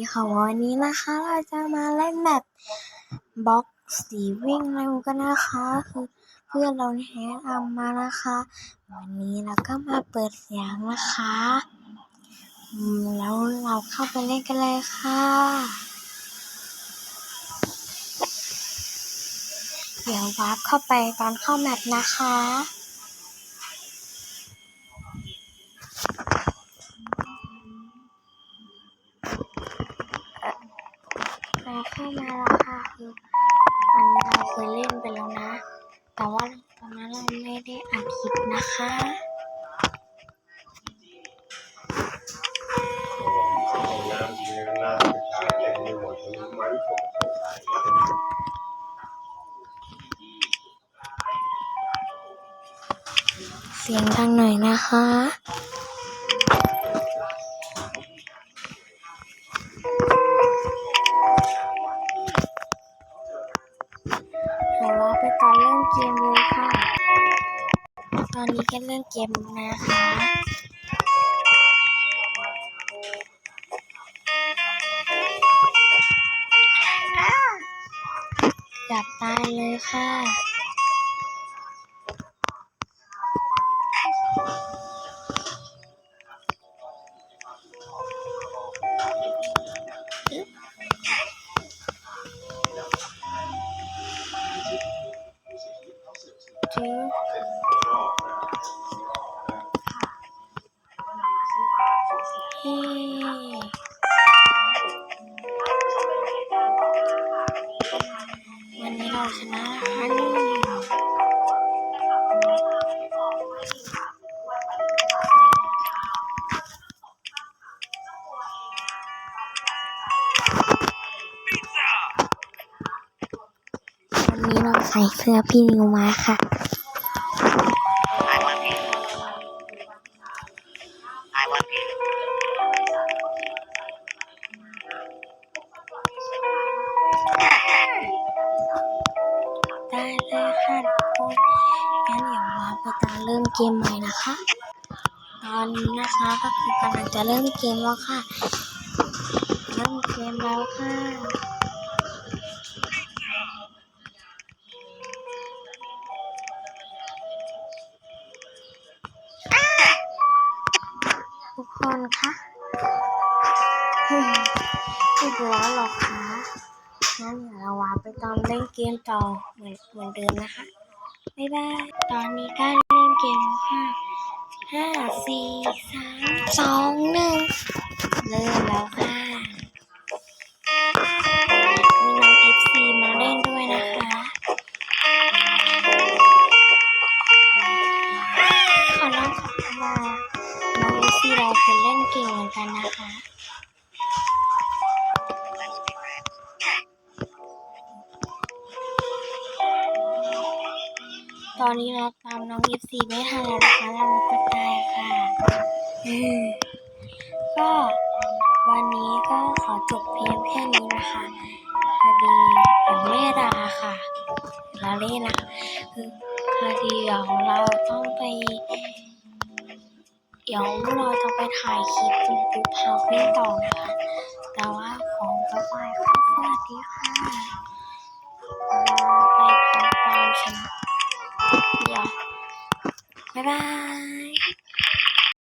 ดีค่ะวันนี้นะคะเราจะมาเล่นแบบบล็อกสีวิ่งเร็วกันนะคะ คือเพื่อนเราแนะนำมานะคะ วันนี้เราก็มาเปิดเสียงนะคะแล้วเราเข้าไปเล่นกันเลยค่ะ เดี๋ยววาร์ปเข้าไปตอนเข้าแมปนะคะ เราเข้ามาแล้วค่ะคืออันนี้เราเคยเล่นไปแล้วนะ แต่ว่าตอนนั้นเราไม่ได้อัดคลิปนะคะเสียงน้ำประชาเต็มไปหมดเลยไม้ผมสงสัยเสียงดังหน่อยนะคะ อนนี้ก็เริ่มเกมนะคะจับตายเลยค่ะจึ๊บ วันนี้เราชนะนะคะนี่วันนี้เราใส่เสื้อพี่นิวมาค่ะ ลยค่ะทุกคนงั้นเดี๋ยวมาไปตาเริ่มเกมใหม่นะคะ ตอนนี้นะคะก็คือกำลังจะเริ่มเกมแล้วค่ะ เริ่มเกมแล้วค่ะทุกคนคะอืมอีกแล้วเหรอคะ งั้นเดี๋ยวเราวาไปตอนเล่นเกมต่อเหมือนเหมือนเดิมนะคะ บ๊ายบาย ตอนนี้ก็เล่นเกมแล้วค่ะห้าสี่สามสองหนึ่งเริ่มแล้วค่ะ มีน้องเอฟซีมาเล่นด้วยนะคะขอน้องขอทมาน้องเอฟซีเราเคยเล่นเก่งเหมือนกันนะคะ ตอนนี้เราตามน้องยิปซีไม่ทันแล้วนะคะเราก็ตายค่ะก็วันนี้ก็ขอจบเพียงแค่นี้นะคะพอดีเดี๋ยวแม่ดาค่ะเราเล่นนะคะคือพอดีเดี๋ยวเราต้องไปเดี๋ยวเราจะไปถ่ายคลิปจุดจุพาเพื่อนต่อนะคะ แต่ว่าของบ๊ายบายค่ะสวัสดีค่ะเราไปพร้อมๆชนะ 要，拜拜。